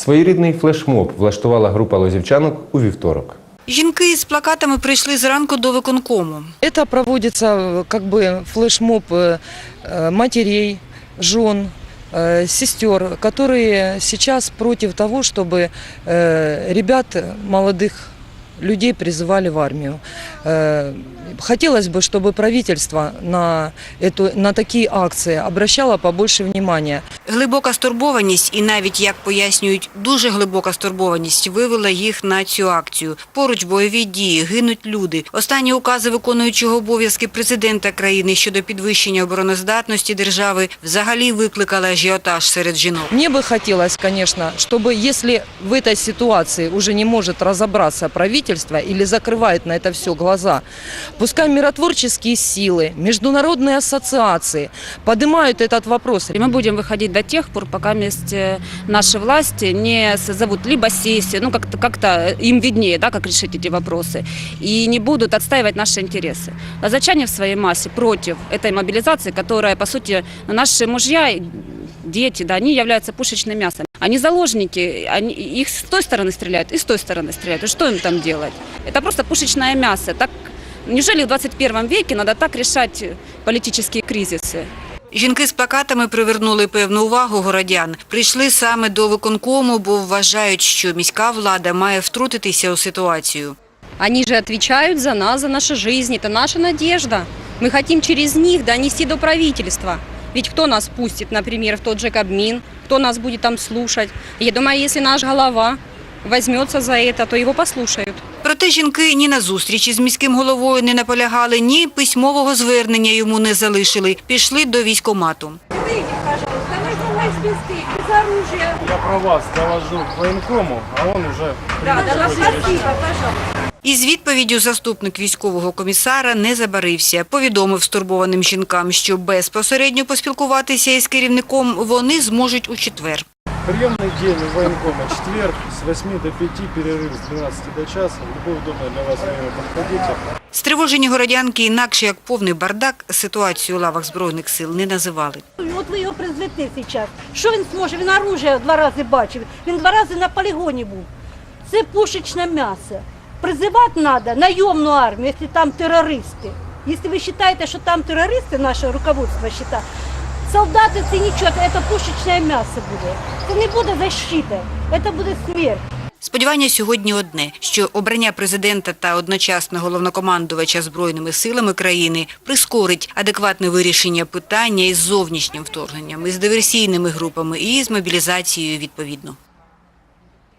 Своєрідний флешмоб влаштувала група лозівчанок у вівторок. Жінки з плакатами прийшли зранку до виконкому. Это проводится э, как бы флешмоб э, э, матерей, жен, э, сестер, которые сейчас против того, чтобы э, ребят молодых людей призывали в армию. Э, Хотелось бы, чтобы правительство на, эту, на такие акции обращало побольше внимания. Глибока стурбованість і навіть, як пояснюють, дуже глибока стурбованість вивела їх на цю акцію. Поруч бойові дії, гинуть люди. Останні укази виконуючого обов'язки президента країни щодо підвищення обороноздатності держави взагалі викликали ажіотаж серед жінок. Мне бы хотелось, конечно, чтобы если в этой ситуации уже не может разобраться правительство или закрывает на это все глаза, пускай миротворческие силы, международные ассоциации поднимают этот вопрос. Мы будем выходить до тех пор, пока вместе э, наши власти не созовут либо сессию, ну как-то как им виднее, да, как решить эти вопросы, и не будут отстаивать наши интересы. Азачане в своей массе против этой мобилизации, которая, по сути, наши мужья, дети, да, они являются пушечным мясом. Они заложники, они, их с той стороны стреляют и с той стороны стреляют. И что им там делать? Это просто пушечное мясо. Так, неужели в 21 веке надо так решать политические кризисы? Жінки з плакатами привернули певну увагу городян. Прийшли саме до виконкому, бо вважають, що міська влада має втрутитися у ситуацію. Они же отвечают за нас, за нашу жизнь. Это наша надежда. Мы хотим через них донести до правительства. Ведь кто нас пустит, например, в тот же Кабмин? Кто нас будет там слушать? Я думаю, если наш голова возьмется за это, то его послушают. Проте жінки ні на зустрічі з міським головою не наполягали, ні письмового звернення йому не залишили. Пішли до військомату. Выйди, пожалуйста, мы снимаем списки без оружия. Я про вас доложу к военкому, а он уже... Да, да, спасибо, пожалуйста. Із відповіддю заступник військового комісара не забарився. Повідомив стурбованим жінкам, що безпосередньо поспілкуватися із керівником вони зможуть у четвер. Приемный день у военкома четверг с 8 до 5, перерыв с 12 до часа. В любое удобное для вас время подходите. Стривожені городянки інакше як повний бардак ситуацію у лавах збройних сил не називали. От ви його призвете зараз. Що він зможе? Він оружие два рази бачив. Він два рази на полігоні був. Це пушечне м'ясо. Призивати треба найомну армію, якщо там терористи. Якщо ви вважаєте, що там терористи, наше руководство вважає, солдати це нічого, це пушечне м'ясо буде. Це не буде защита, це буде смерть. Сподівання сьогодні одне, що обрання президента та одночасно головнокомандувача Збройними силами країни прискорить адекватне вирішення питання із зовнішнім вторгненням, із диверсійними групами і з мобілізацією відповідно.